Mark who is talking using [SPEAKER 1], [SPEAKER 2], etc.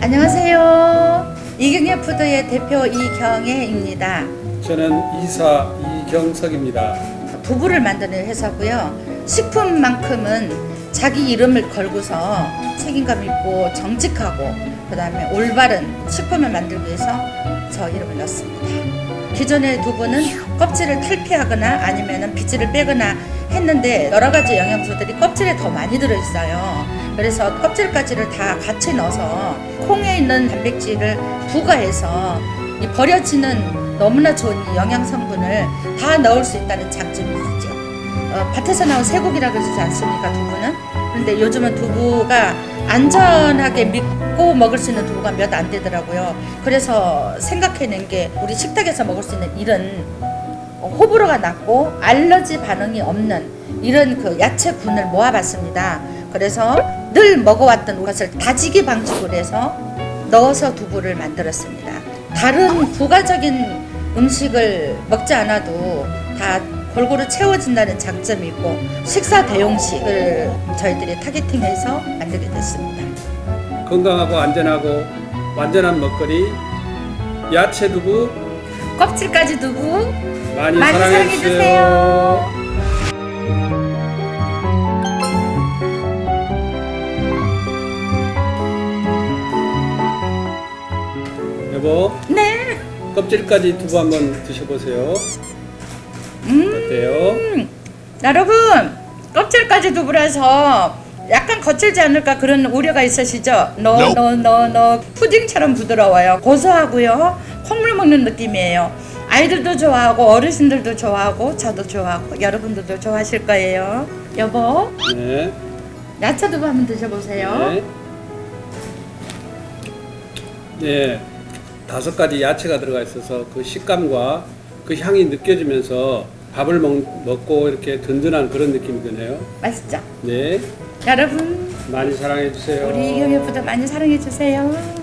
[SPEAKER 1] 안녕하세요. 이경예 푸드의 대표 이경애입니다.
[SPEAKER 2] 저는 이사 이경석입니다.
[SPEAKER 1] 두부를 만드는 회사고요. 식품만큼은 자기 이름을 걸고서 책임감 있고 정직하고 그다음에 올바른 식품을 만들기 위해서 저 이름을 넣었습니다. 기존의 두부는 껍질을 탈피하거나 아니면 비질을 빼거나 했는데 여러 가지 영양소들이 껍질에 더 많이 들어 있어요. 그래서 껍질까지를 다 같이 넣어서 콩에 있는 단백질을 부과해서 이 버려지는 너무나 좋은 이 영양 성분을 다 넣을 수 있다는 장점이 있죠. 어, 밭에서 나온 쇠고기라 그러지 않습니까 두부는? 그런데 요즘은 두부가 안전하게 믿고 먹을 수 있는 두부가 몇 안 되더라고요. 그래서 생각해낸 게 우리 식탁에서 먹을 수 있는 이런 호불호가 낮고 알러지 반응이 없는 이런 그 야채군을 모아봤습니다. 그래서 늘 먹어왔던 것을 다지기 방식으로 해서 넣어서 두부를 만들었습니다. 다른 부가적인 음식을 먹지 않아도 다 골고루 채워진다는 장점이 있고 식사 대용식을 저희들이 타겟팅해서 만들게 됐습니다.
[SPEAKER 2] 건강하고 안전하고 완전한 먹거리 야채 두부
[SPEAKER 1] 껍질까지 두부
[SPEAKER 2] 많이,
[SPEAKER 1] 많이
[SPEAKER 2] 사랑해.
[SPEAKER 1] 주세요.
[SPEAKER 2] 여보
[SPEAKER 1] 네.
[SPEAKER 2] 껍질까지 두부 한번 드셔보세요.
[SPEAKER 1] 음.
[SPEAKER 2] 어때요?
[SPEAKER 1] 여러분 껍질까지 두부라서 약간 거칠지 않을까 그런 우려가 있으시죠? no no no no 푸딩처럼 부드러워요 고소하고요 콩물 먹는 느낌이에요 아이들도 좋아하고 어르신들도 좋아하고 저도 좋아하고 여러분들도 좋아하실 거예요 여보
[SPEAKER 2] 네.
[SPEAKER 1] 야채 두부 한번 드셔보세요
[SPEAKER 2] 네. 네. 다섯 가지 야채가 들어가 있어서 그 식감과 그 향이 느껴지면서 밥을 먹, 먹고 이렇게 든든한 그런 느낌이 드네요.
[SPEAKER 1] 맛있죠?
[SPEAKER 2] 네.
[SPEAKER 1] 여러분
[SPEAKER 2] 많이 사랑해 주세요.
[SPEAKER 1] 우리 부도 많이 사랑해 주세요